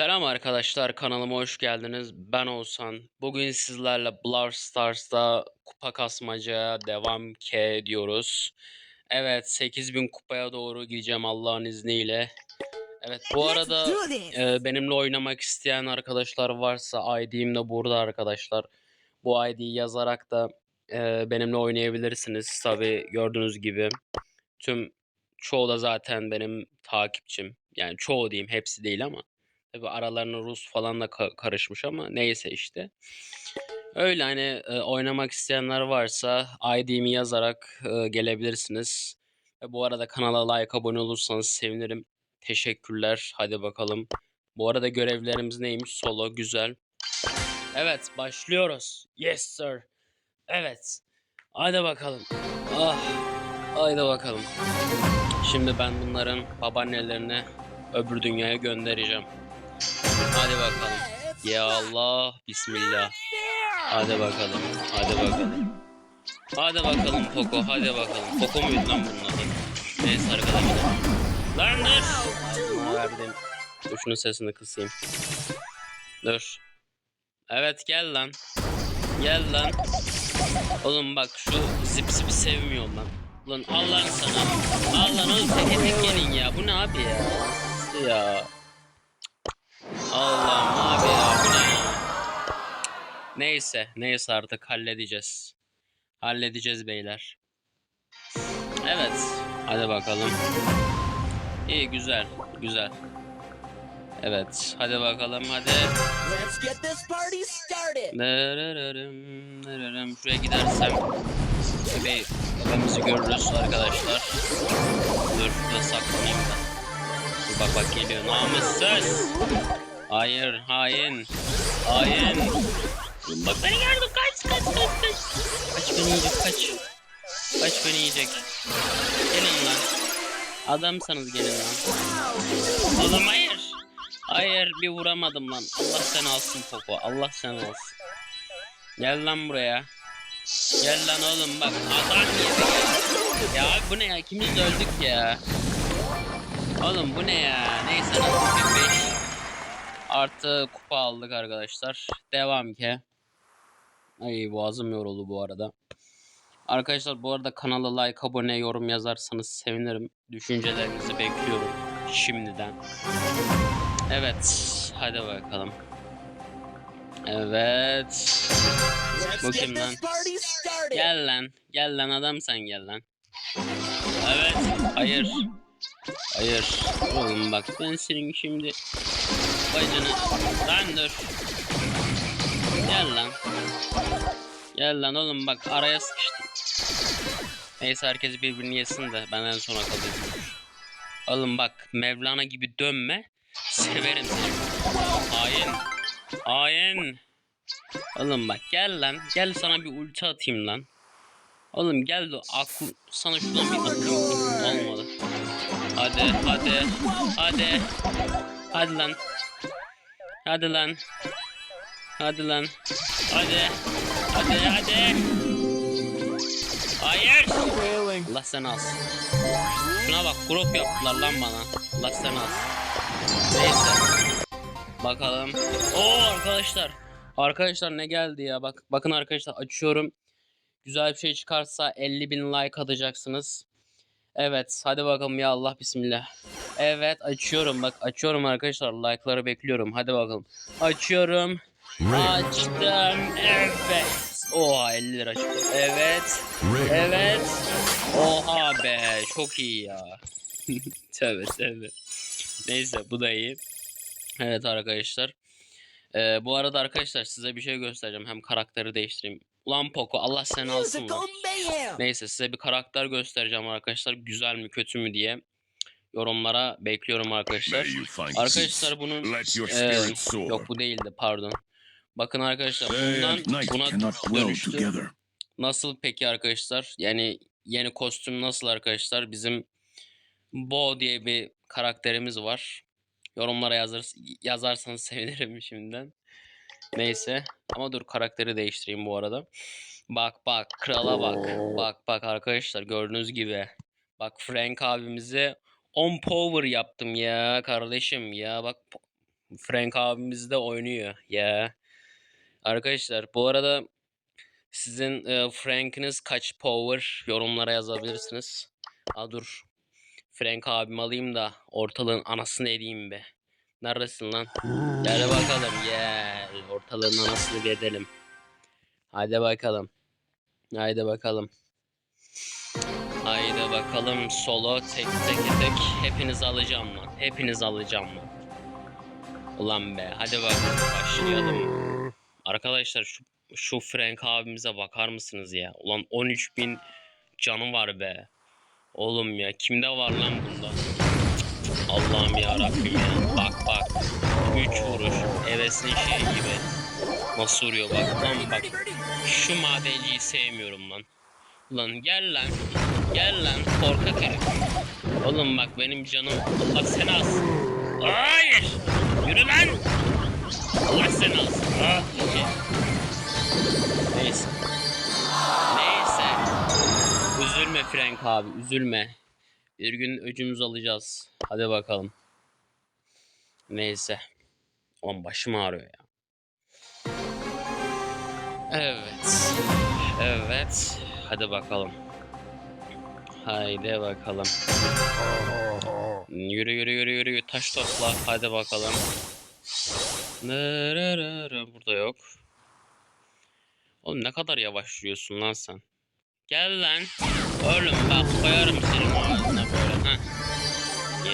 Selam arkadaşlar kanalıma hoş geldiniz. Ben Oğuzhan. Bugün sizlerle Brawl Stars'ta kupa kasmacaya devam K diyoruz. Evet 8000 kupaya doğru gideceğim Allah'ın izniyle. Evet bu arada e, benimle oynamak isteyen arkadaşlar varsa ID'm de burada arkadaşlar. Bu ID'yi yazarak da e, benimle oynayabilirsiniz. Tabi gördüğünüz gibi tüm çoğu da zaten benim takipçim. Yani çoğu diyeyim hepsi değil ama. Tabi aralarına Rus falan da ka- karışmış ama neyse işte. Öyle hani e, oynamak isteyenler varsa ID'mi yazarak e, gelebilirsiniz. Ve bu arada kanala like abone olursanız sevinirim. Teşekkürler. Hadi bakalım. Bu arada görevlerimiz neymiş? Solo güzel. Evet başlıyoruz. Yes sir. Evet. Hadi bakalım. Ah. Haydi bakalım. Şimdi ben bunların babaannelerini öbür dünyaya göndereceğim. Hadi bakalım. Ya Allah. Bismillah. Hadi bakalım. Hadi bakalım. Hadi bakalım Poco. Hadi bakalım. Poco muydu lan bunun adı? Neyse arkadaşlar. Lan dur. Verdim. Dur şunun sesini kısayım. Dur. Evet gel lan. Gel lan. Oğlum bak şu zip zipi sevmiyorum lan. Lan al lan sana. Al lan oğlum tek tek gelin ya. Bu ne abi ya? Ya? Allah'ım abi ya bu ne? Neyse, neyse artık halledeceğiz. Halledeceğiz beyler. Evet, hadi bakalım. İyi güzel, güzel. Evet, hadi bakalım hadi. Let's get this party started. Şuraya gidersem bebeği, bebeğimizi görürüz arkadaşlar. Dur şurada saklanayım da. Dur bak bak geliyor. Namussuz. Hayır, hain. Hain. Bak beni gördü. Kaç, kaç, kaç, kaç. Kaç beni yiyecek, kaç. Kaç beni yiyecek. Gelin lan. Adamsanız gelin lan. Oğlum hayır. Hayır bir vuramadım lan. Allah sen alsın Poco. Allah sen alsın. Gel lan buraya. Gel lan oğlum bak adam yedi ya. Ya bu ne ya? İkimiz öldük ya. Oğlum bu ne ya? Neyse nasıl bir 5 artı kupa aldık arkadaşlar. Devam ki. Ay boğazım yoruldu bu arada. Arkadaşlar bu arada kanala like, abone, yorum yazarsanız sevinirim. Düşüncelerinizi bekliyorum şimdiden. Evet, hadi bakalım. Evet. Bu kim lan? Gel lan. Gel lan adam sen gel lan. Evet. Hayır. Hayır. Oğlum bak ben senin şimdi bacını... Lan dur. Gel lan. Gel lan oğlum bak araya sıkıştım. Neyse herkes birbirini yesin de ben en sona kalayım. Oğlum bak Mevlana gibi dönme. Severim seni. Hain. Hain. Oğlum bak gel lan. Gel sana bir ulti atayım lan. Oğlum gel de aklı sana şuradan bir atayım. Olmadı. Hadi hadi. Hadi. Hadi lan. Hadi lan. Hadi lan. Hadi. Hadi hadi. Hayır. Allah sen alsın. Şuna bak grup yaptılar lan bana. Allah sen alsın. Neyse. Bakalım. Oo arkadaşlar. Arkadaşlar ne geldi ya? Bak bakın arkadaşlar açıyorum. Güzel bir şey çıkarsa 50 bin like atacaksınız. Evet hadi bakalım ya Allah bismillah. Evet açıyorum bak açıyorum arkadaşlar like'ları bekliyorum. Hadi bakalım. Açıyorum. Açtım. Evet. Oha 50 lira çıktı. Evet. Evet. Oha be çok iyi ya. tövbe tövbe. Neyse bu da iyi. Evet arkadaşlar. Ee, bu arada arkadaşlar size bir şey göstereceğim. Hem karakteri değiştireyim. Ulan Poco Allah seni alsın lan. Neyse size bir karakter göstereceğim arkadaşlar. Güzel mi kötü mü diye. Yorumlara bekliyorum arkadaşlar. Arkadaşlar bunun soar. yok bu değildi pardon. Bakın arkadaşlar bundan buna dönüştü. Nasıl peki arkadaşlar? Yani yeni kostüm nasıl arkadaşlar? Bizim Bo diye bir karakterimiz var. Yorumlara yazar, yazarsanız sevinirim şimdiden. Neyse. Ama dur karakteri değiştireyim bu arada. Bak bak krala bak. Bak bak arkadaşlar gördüğünüz gibi. Bak Frank abimize on power yaptım ya kardeşim ya. Bak Frank abimiz de oynuyor. Ya. Arkadaşlar bu arada sizin e, Frank'iniz kaç power yorumlara yazabilirsiniz. Aa dur. Frank abim alayım da ortalığın anasını edeyim be. Neredesin lan? Gel bakalım gel. Ortalığın anasını edelim. Hadi bakalım. Haydi bakalım. Bakalım solo tek tek tek hepiniz alacağım lan. Hepiniz alacağım lan. Ulan be hadi bakalım başlayalım. Arkadaşlar şu şu Frank abimize bakar mısınız ya? Ulan 13.000 canı var be. Oğlum ya kimde var lan bunda? Allah'ım ya Rabbim ya. Bak bak. 3 vuruş. Evesin şey gibi. Nasıl vuruyor bak lan bak. Şu madenciyi sevmiyorum lan. Ulan gel lan. Gel lan korkak herif. Oğlum bak benim canım Allah seni alsın. Hayır. Yürü lan. Allah seni alsın. Ah. Neyse. Neyse. Üzülme Frank abi üzülme. Bir gün öcümüzü alacağız. Hadi bakalım. Neyse. Oğlum başım ağrıyor ya. Evet. Evet. Hadi bakalım. Haydi bakalım. Yürü yürü yürü yürü taş topla. Hadi bakalım. Burada yok. Oğlum ne kadar yavaş yürüyorsun lan sen. Gel lan. Oğlum bak koyarım. Heh.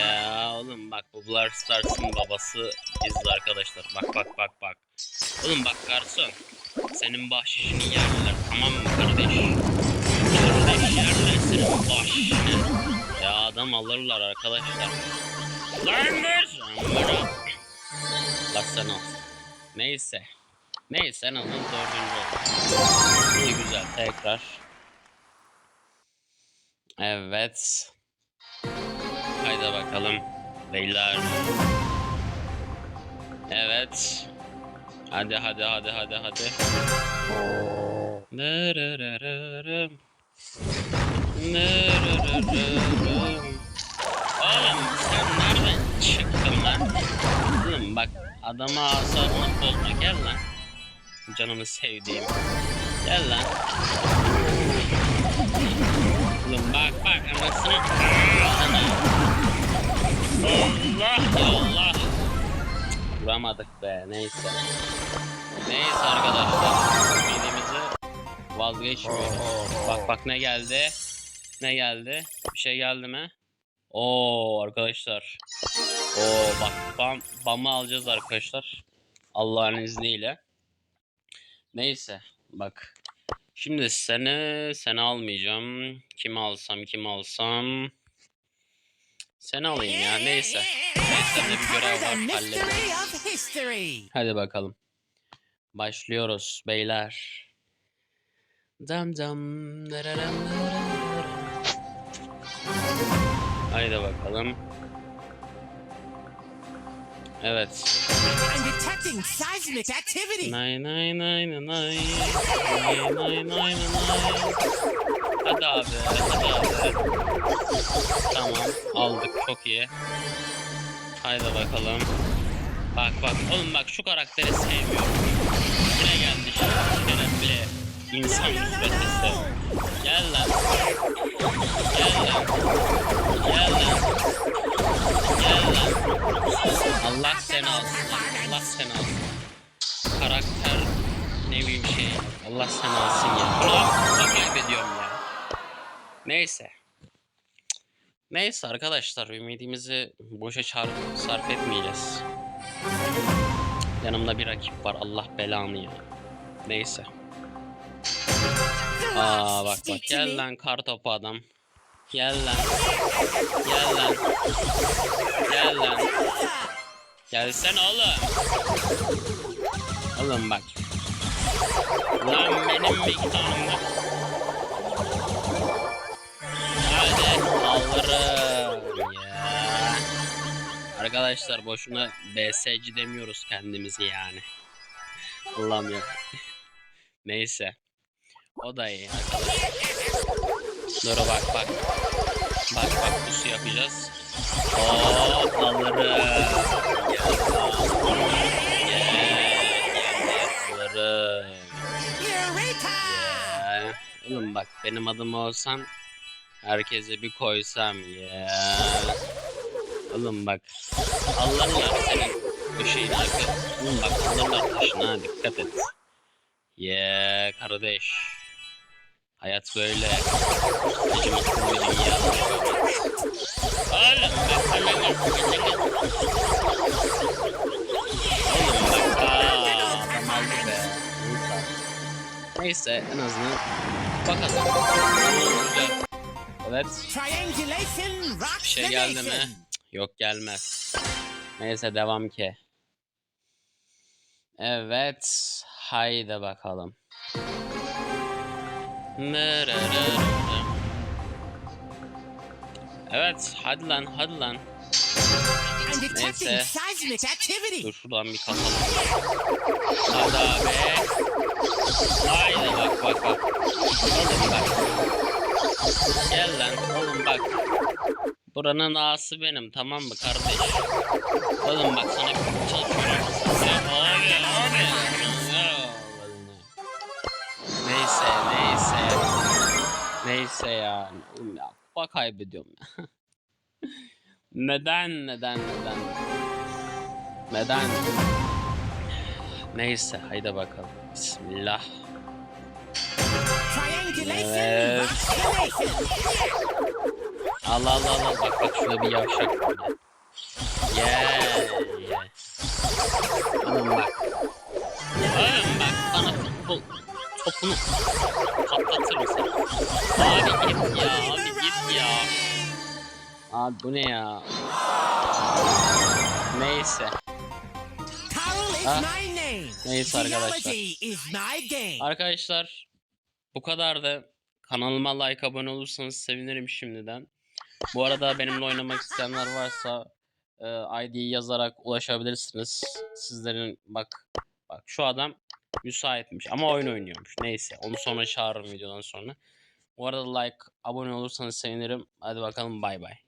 Ya oğlum bak bu Brawl Stars'ın babası biziz arkadaşlar. Bak bak bak bak. Oğlum bak garson. Senin bahşişini yerler tamam mı kardeş? Senin bahşişini. Ya adam alırlar arkadaşlar. Lan. Amına. Allah sen al. Neyse. Neyse en azından dördüncü oldu. İyi güzel tekrar. Evet. Haydi bakalım. Beyler. Evet. Hadi hadi hadi hadi hadi. Oğlum sen nereden çıktın lan? Oğlum bak adama asabını bozma gel lan. Canımı sevdiğim. Gel lan. Oğlum bak bak anasını. Allah Allah. Vuramadık be neyse. Neyse arkadaşlar. Ümidimizi vazgeçmiyoruz. Bak bak ne geldi. Ne geldi? Bir şey geldi mi? Oo arkadaşlar. Oo bak bam, bamı alacağız arkadaşlar. Allah'ın izniyle. Neyse bak. Şimdi seni seni almayacağım. Kimi alsam kimi alsam. Seni alayım ya neyse. Neyse de bir görev var hallederiz. Hadi bakalım. Başlıyoruz beyler. Dam dam dararam. Haydi bakalım. Evet. I'm detecting seismic activity. Nay nay nay nay nay. Nay nay nay nay. Hadi abi, hadi abi. Tamam, aldık. Çok iyi. Haydi bakalım. Bak bak, oğlum bak şu karakteri sevmiyorum. Yine geldi şimdi şerefli insan müsbettesi. Gel lan. Gel lan. Gel lan. Gel lan. Allah seni alsın. Allah seni alsın. Karakter ne bileyim şey. Allah seni alsın ya. Da kaybediyorum ya. Neyse. Neyse arkadaşlar ümidimizi boşa sarf etmeyeceğiz. Yanımda bir rakip var Allah belanı ya. Neyse. Aa bak bak gel lan kar topu adam. Gel lan. Gel lan. Gel lan. Gelsene oğlum. Oğlum bak. Lan benim miktarımda. Hadi alırım ya. Arkadaşlar boşuna BSC demiyoruz kendimizi yani. Allah'ım ya. Neyse. O da iyi. Dur bak bak. Bak bak pusu yapacağız. Hop alırım. Alırım. Oğlum bak benim adım olsan herkese bir koysam ya. Oğlum bak alırlar senin bu şeyin arka. Oğlum bak alırlar taşına dikkat et. Ya kardeş. Hayat böyle. Acımasız bir dünya. Oğlum bak hemen gel. Oğlum bak aa, adam aldı be. Neyse en azından bakalım. Evet. Bir şey geldi mi? Yok gelmez. Neyse devam ki. Evet. Haydi bakalım. Evet hadi lan hadi lan. Neyse. Dur şuradan bir kasalım. Hadi abi. Haydi bak bak bak. Oğlum bak. Gel lan oğlum bak. Buranın ağası benim tamam mı kardeş? Oğlum bak sana bir çalışıyorum. Ya. Oğlum ya kupa kaybediyorum ya. neden neden neden? Neden? Neyse haydi bakalım. Bismillah. Evet. Allah Allah Allah bak bak şurada bir yavşak var. Yeah, yeah. Bak. Topunu patlatır mısın? Abi git ya abi git ya. Abi bu ne ya? Neyse. İs Ah. Neyse arkadaşlar. Arkadaşlar bu kadar da kanalıma like abone olursanız sevinirim şimdiden. Bu arada benimle oynamak isteyenler varsa e, ID'yi yazarak ulaşabilirsiniz. Sizlerin bak bak şu adam müsaitmiş ama oyun oynuyormuş. Neyse onu sonra çağırırım videodan sonra. Bu arada like abone olursanız sevinirim. Hadi bakalım bay bay.